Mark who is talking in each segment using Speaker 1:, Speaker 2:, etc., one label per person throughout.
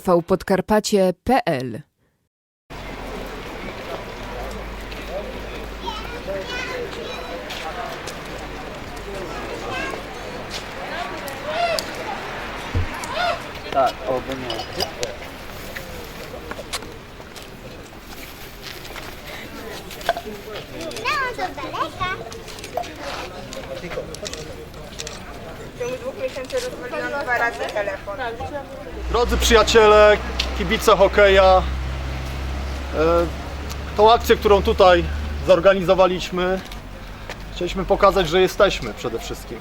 Speaker 1: tvpodkarpacie.pl
Speaker 2: Tak, oby nie.
Speaker 3: No, to daleka.
Speaker 4: W ciągu miesięcy rozwaliłam dwa razy telefon.
Speaker 5: Drodzy przyjaciele, kibice hokeja, e, tą akcję, którą tutaj zorganizowaliśmy, chcieliśmy pokazać, że jesteśmy przede wszystkim.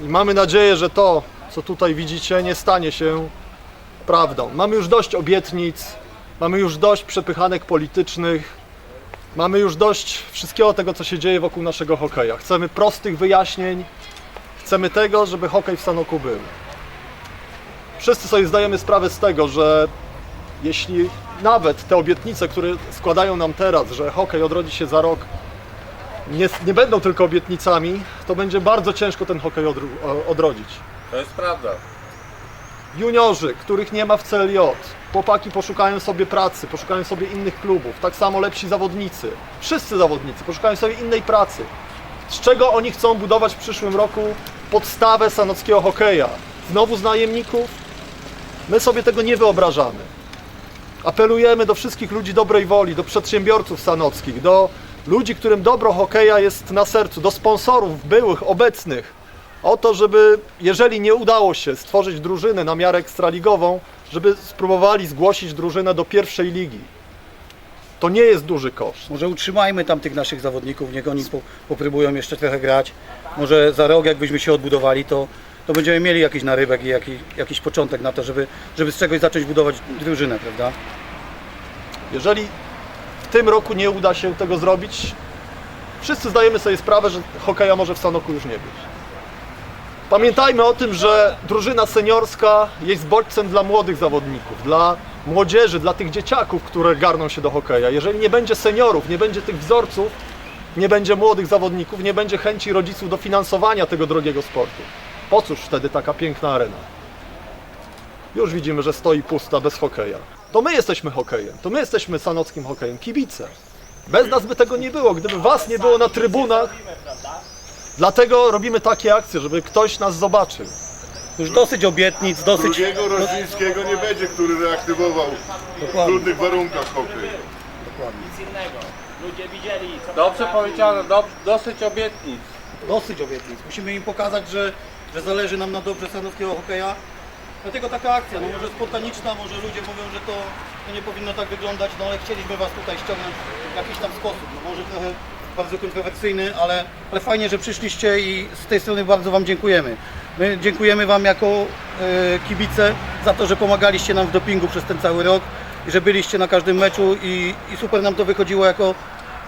Speaker 5: E, I mamy nadzieję, że to, co tutaj widzicie, nie stanie się prawdą. Mamy już dość obietnic, mamy już dość przepychanek politycznych, mamy już dość wszystkiego tego, co się dzieje wokół naszego hokeja. Chcemy prostych wyjaśnień, chcemy tego, żeby hokej w Sanoku był. Wszyscy sobie zdajemy sprawę z tego, że jeśli nawet te obietnice, które składają nam teraz, że hokej odrodzi się za rok, nie, nie będą tylko obietnicami, to będzie bardzo ciężko ten hokej odru- odrodzić.
Speaker 6: To jest prawda.
Speaker 5: Juniorzy, których nie ma w CLJ, chłopaki poszukają sobie pracy, poszukają sobie innych klubów, tak samo lepsi zawodnicy, wszyscy zawodnicy poszukają sobie innej pracy. Z czego oni chcą budować w przyszłym roku podstawę sanockiego hokeja? Znowu z najemników? My sobie tego nie wyobrażamy. Apelujemy do wszystkich ludzi dobrej woli, do przedsiębiorców sanockich, do ludzi, którym dobro hokeja jest na sercu, do sponsorów byłych, obecnych, o to, żeby jeżeli nie udało się stworzyć drużyny na miarę ekstraligową, żeby spróbowali zgłosić drużynę do pierwszej ligi. To nie jest duży koszt.
Speaker 2: Może utrzymajmy tam tych naszych zawodników, niech oni po, popróbują jeszcze trochę grać. Może za rok, jakbyśmy się odbudowali, to, to będziemy mieli jakiś narybek i jakiś, jakiś początek na to, żeby, żeby z czegoś zacząć budować drużynę, prawda?
Speaker 5: Jeżeli w tym roku nie uda się tego zrobić, wszyscy zdajemy sobie sprawę, że hokeja może w Sanoku już nie być. Pamiętajmy o tym, że drużyna seniorska jest bodźcem dla młodych zawodników, dla młodzieży, dla tych dzieciaków, które garną się do hokeja. Jeżeli nie będzie seniorów, nie będzie tych wzorców, nie będzie młodych zawodników, nie będzie chęci rodziców do finansowania tego drogiego sportu. Po cóż wtedy taka piękna arena? Już widzimy, że stoi pusta, bez hokeja. To my jesteśmy hokejem, to my jesteśmy sanockim hokejem, kibice. Bez nas by tego nie było, gdyby was nie było na trybunach. Dlatego robimy takie akcje, żeby ktoś nas zobaczył.
Speaker 2: Już dosyć obietnic, dosyć...
Speaker 6: Drugiego rosyjskiego nie będzie, który reaktywował w
Speaker 2: Dokładnie.
Speaker 6: trudnych warunkach hokej.
Speaker 7: Dobrze powiedziano, dob- dosyć obietnic.
Speaker 2: Dosyć obietnic. Musimy im pokazać, że, że zależy nam na dobrze sanockiego hokeja. Dlatego taka akcja, no może spontaniczna, może ludzie mówią, że to, to nie powinno tak wyglądać, no ale chcieliśmy Was tutaj ściągnąć w jakiś tam sposób. No może trochę bardzo kontrowersyjny, ale, ale fajnie, że przyszliście i z tej strony bardzo Wam dziękujemy. My dziękujemy Wam jako e, kibice za to, że pomagaliście nam w dopingu przez ten cały rok i że byliście na każdym meczu i, i super nam to wychodziło jako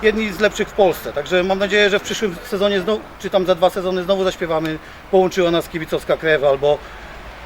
Speaker 2: jedni z lepszych w Polsce. Także mam nadzieję, że w przyszłym sezonie, znowu, czy tam za dwa sezony znowu zaśpiewamy Połączyła nas kibicowska krew albo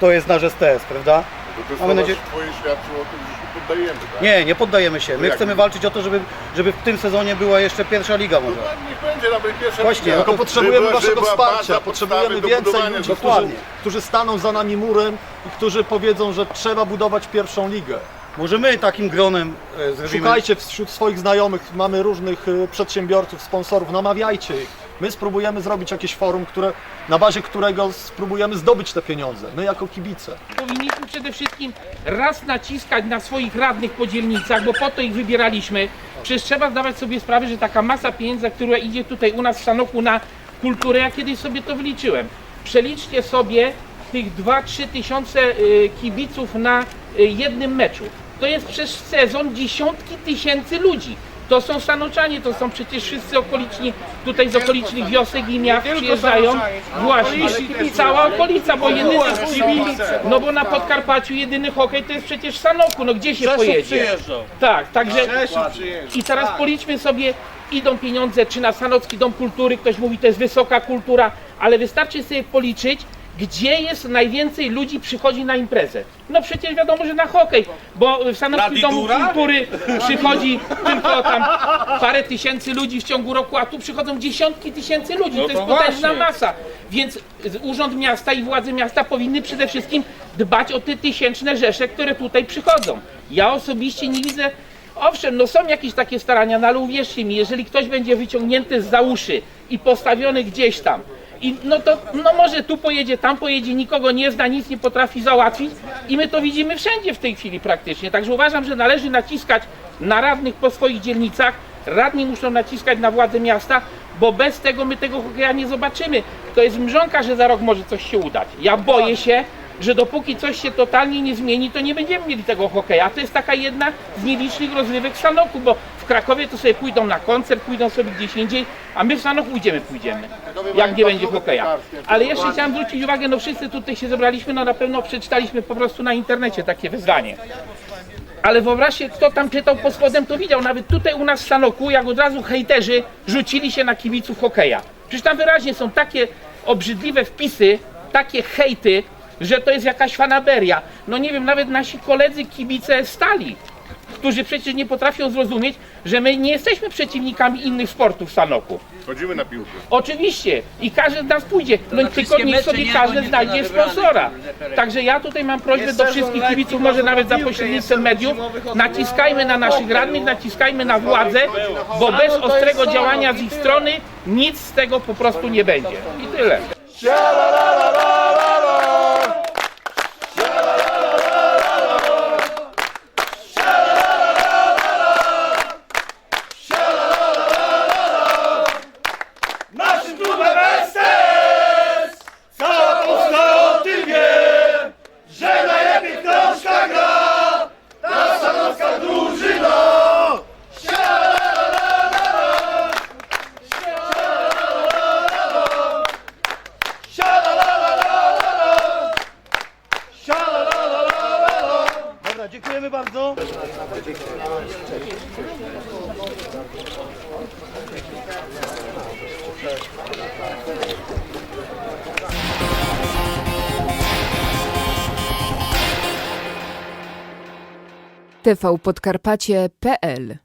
Speaker 2: to jest nasz STS, prawda?
Speaker 6: To,
Speaker 2: Mamy
Speaker 6: słowa
Speaker 2: nadzieję-
Speaker 6: twoje świadczą o tym, że się poddajemy, tak?
Speaker 2: Nie, nie poddajemy się. My
Speaker 6: jak
Speaker 2: chcemy
Speaker 6: nie?
Speaker 2: walczyć o to, żeby, żeby w tym sezonie była jeszcze pierwsza liga może.
Speaker 6: Tak, Niech będzie nawet pierwsza
Speaker 2: Właśnie,
Speaker 6: liga.
Speaker 5: Tylko potrzebujemy
Speaker 6: Żeby-
Speaker 5: waszego
Speaker 6: żeby
Speaker 5: wsparcia, potrzebujemy więcej ludzi, którzy, którzy staną za nami murem i którzy powiedzą, że trzeba budować pierwszą ligę.
Speaker 2: Może my takim gronem e, zrobimy...
Speaker 5: Szukajcie wśród swoich znajomych, mamy różnych y, przedsiębiorców, sponsorów, namawiajcie ich. My spróbujemy zrobić jakieś forum, które, na bazie którego spróbujemy zdobyć te pieniądze. My jako kibice.
Speaker 8: Powinniśmy przede wszystkim raz naciskać na swoich radnych po dzielnicach, bo po to ich wybieraliśmy. Przecież trzeba zdawać sobie sprawę, że taka masa pieniędzy, która idzie tutaj u nas w Sanoku na kulturę, ja kiedyś sobie to wyliczyłem. Przeliczcie sobie tych 2-3 tysiące y, kibiców na y, jednym meczu. To jest przez sezon dziesiątki tysięcy ludzi. To są Sanoczanie, to są przecież wszyscy okoliczni, tutaj z okolicznych wiosek i miast przyjeżdżają. Właśnie, cała okolica, bo jedyny no bo na Podkarpaciu jedyny hokej to jest przecież Sanoku, no gdzie się pojedzie? Tak, także i teraz policzmy sobie, idą pieniądze czy na Sanocki Dom Kultury, ktoś mówi to jest wysoka kultura, ale wystarczy sobie policzyć, gdzie jest najwięcej ludzi przychodzi na imprezę. No przecież wiadomo, że na hokej, bo w Sanockim Domu
Speaker 7: Radidura?
Speaker 8: Kultury przychodzi tylko tam parę tysięcy ludzi w ciągu roku, a tu przychodzą dziesiątki tysięcy ludzi,
Speaker 7: No
Speaker 8: to jest
Speaker 7: to
Speaker 8: potężna
Speaker 7: właśnie.
Speaker 8: masa. Więc z- Urząd Miasta i władze miasta powinny przede wszystkim dbać o te tysięczne rzesze, które tutaj przychodzą. Ja osobiście nie widzę, owszem, no są jakieś takie starania, no ale uwierzcie mi, jeżeli ktoś będzie wyciągnięty z za uszy i postawiony gdzieś tam, i no to no może tu pojedzie, tam pojedzie, nikogo nie zna, nic nie potrafi załatwić i my to widzimy wszędzie w tej chwili praktycznie. Także uważam, że należy naciskać na radnych po swoich dzielnicach. Radni muszą naciskać na władze miasta, bo bez tego my tego hokeja nie zobaczymy. To jest mrzonka, że za rok może coś się udać. Ja boję się, że dopóki coś się totalnie nie zmieni, to nie będziemy mieli tego hokeja. To jest taka jedna z nielicznych rozrywek w Sanoku, bo w Krakowie to sobie pójdą na koncert, pójdą sobie gdzieś indziej, a my w Sanoku idziemy, pójdziemy, jak nie będzie hokeja. Ale jeszcze chciałem zwrócić uwagę, no wszyscy tutaj się zebraliśmy, no na pewno przeczytaliśmy po prostu na internecie takie wezwanie. Ale wyobraźcie, kto tam czytał pod spodem, to widział. Nawet tutaj u nas w Sanoku, jak od razu hejterzy rzucili się na kibiców hokeja. Przecież tam wyraźnie są takie obrzydliwe wpisy, takie hejty, że to jest jakaś fanaberia. No nie wiem, nawet nasi koledzy kibice stali, którzy przecież nie potrafią zrozumieć, że my nie jesteśmy przeciwnikami innych sportów w Sanoku.
Speaker 6: Chodzimy na piłkę.
Speaker 8: Oczywiście i każdy z nas pójdzie, no tylko niech sobie każdy znajdzie sponsora. Także ja tutaj mam prośbę do wszystkich kibiców, może nawet za pośrednictwem mediów, naciskajmy na naszych radnych, naciskajmy na władzę, bo bez ostrego działania z ich strony nic z tego po prostu nie będzie. I tyle.
Speaker 2: Dziękujemy bardzo.
Speaker 1: tvpodkarpacie.pl